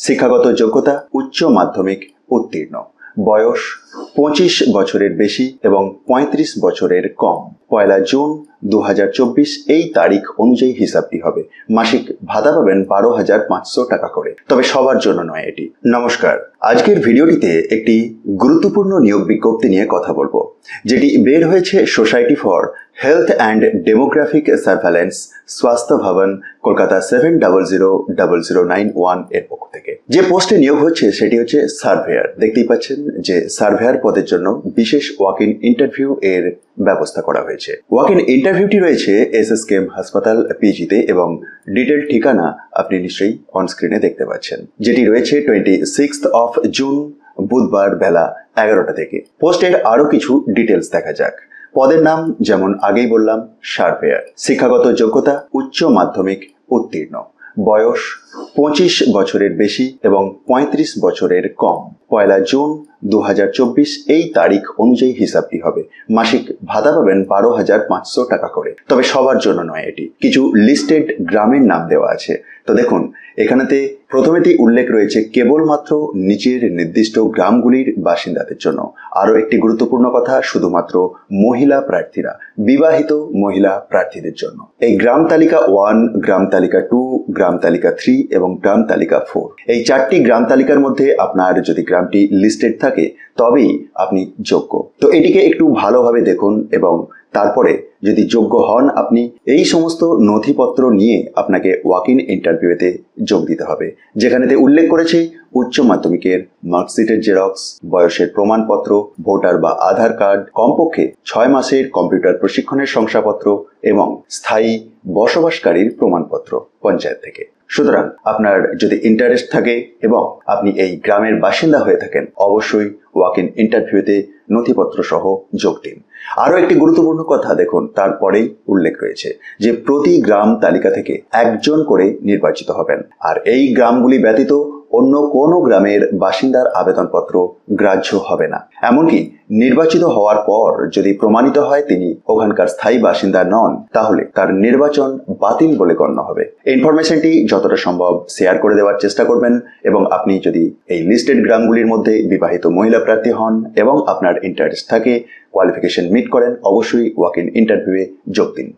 শিক্ষাগত যোগ্যতা উচ্চ মাধ্যমিক উত্তীর্ণ। বয়স পঁচিশ বছরের বেশি এবং পঁয়ত্রিশ বছরের কম। পয়লা জুন দু এই তারিখ অনুযায়ী হিসাবটি হবে। মাসিক ভাতা পাবেন বারো হাজার পাঁচশো টাকা করে। তবে সবার জন্য নয় এটি। নমস্কার। আজকের ভিডিওটিতে একটি গুরুত্বপূর্ণ নিয়োগ বিজ্ঞপ্তি নিয়ে কথা বলব, যেটি বের হয়েছে society for health and demographic surveillance স্বাস্থ্য ভবন, Kolkata seven double zero double zero nine ওয়ানের পক্ষ থেকে। যে পোস্টে নিয়োগ হচ্ছে সেটি হচ্ছে সার্ভেয়ার। দেখতেই পাচ্ছেন যে সার্ভেয়ার পদের জন্য বিশেষ ওয়াক ইন ইন্টারভিউ এর ব্যবস্থা করা হয়েছে। ওয়াক ইন ইন্টারভিউটি রয়েছে এস এস কেম হাসপাতাল পিজিতে এবং ডিটেল ঠিকানা আপনি নিশ্চয়ই অন স্ক্রিনে দেখতে পাচ্ছেন। যেটি রয়েছে টোয়েন্টি সিক্স অফ জুন বুধবার বেলা এগারোটা থেকে। পোস্টের আরও কিছু ডিটেলস দেখা যাক। পদের নাম যেমন আগেই বললাম, সার্ভেয়ার। শিক্ষাগত যোগ্যতা, উচ্চ মাধ্যমিক, উত্তীর্ণ। বয়স পঁচিশ বছরের বেশি এবং পঁয়ত্রিশ বছরের কম। পয়লা জুন দু হাজার চব্বিশ এই তারিখ অনুযায়ী হিসাবটি হবে। মাসিক ভাতা পাবেন বারো হাজার পাঁচশো টাকা করে। তবে সবার জন্য নয় এটি। কিছু লিস্টেড গ্রামের নাম দেওয়া আছে। তো দেখুন, এখানেতে প্রথমেতেই উল্লেখ রয়েছে কেবলমাত্র নিচের নির্দিষ্ট গ্রামগুলির বাসিন্দাদের জন্য। আরও একটি গুরুত্বপূর্ণ কথা, শুধুমাত্র মহিলা প্রার্থীরা, বিবাহিত মহিলা প্রার্থীদের জন্য। এই গ্রাম তালিকা ওয়ান, গ্রাম তালিকা টু, গ্রাম তালিকা থ্রি এবং গ্রাম তালিকা ফোর। এই চারটি গ্রাম তালিকার মধ্যে আপনার যদি গ্রামটি লিস্টেড থাকে তবেই আপনি যোগ্য। তো এটিকে একটু ভালোভাবে দেখুন এবং তারপরে যদি যোগ্য হন, আপনি এই সমস্ত নথিপত্র নিয়ে আপনাকে ওয়াক ইন ইন্টারভিউতে যোগ দিতে হবে যেখানেতে উল্লেখ করেছে উচ্চ মাধ্যমিকের মার্কশিটের জেরক্স, বয়সের প্রমাণপত্র, ভোটার বা আধার কার্ড, কমপক্ষে ছয় মাসের কম্পিউটার প্রশিক্ষণের শংসাপত্র এবং স্থায়ী বসবাসকারীর প্রমাণপত্র পঞ্চায়েত থেকে। সুতরাং আপনার যদি ইন্টারেস্ট থাকে এবং আপনি এই গ্রামের বাসিন্দা হয়ে থাকেন, অবশ্যই ওয়াক ইন ইন্টারভিউতে নথিপত্র সহ যোগ দিন। আরও একটি গুরুত্বপূর্ণ কথা দেখুন, তারপরেই উল্লেখ রয়েছে যে প্রতি গ্রাম তালিকা থেকে একজন করে নির্বাচিত হবেন। আর এই গ্রামগুলি ব্যতীত অন্য কোনো গ্রামের বাসিন্দার আবেদনপত্র গ্রাহ্য হবে না। এমনকি নির্বাচিত হওয়ার পর যদি প্রমাণিত হয় তিনি ওখানকার স্থায়ী বাসিন্দা নন, তাহলে তার নির্বাচন বাতিল বলে গণ্য হবে। ইনফরমেশনটি যতটা সম্ভব শেয়ার করে দেওয়ার চেষ্টা করবেন এবং আপনি যদি এই লিস্টেড গ্রামগুলির মধ্যে বিবাহিত মহিলা প্রার্থী হন এবং আপনার ইন্টারেস্ট থাকে কোয়ালিফিকেশন মিট করেন, অবশ্যই ওয়াক ইন ইন্টারভিউয়ে যোগ দিন।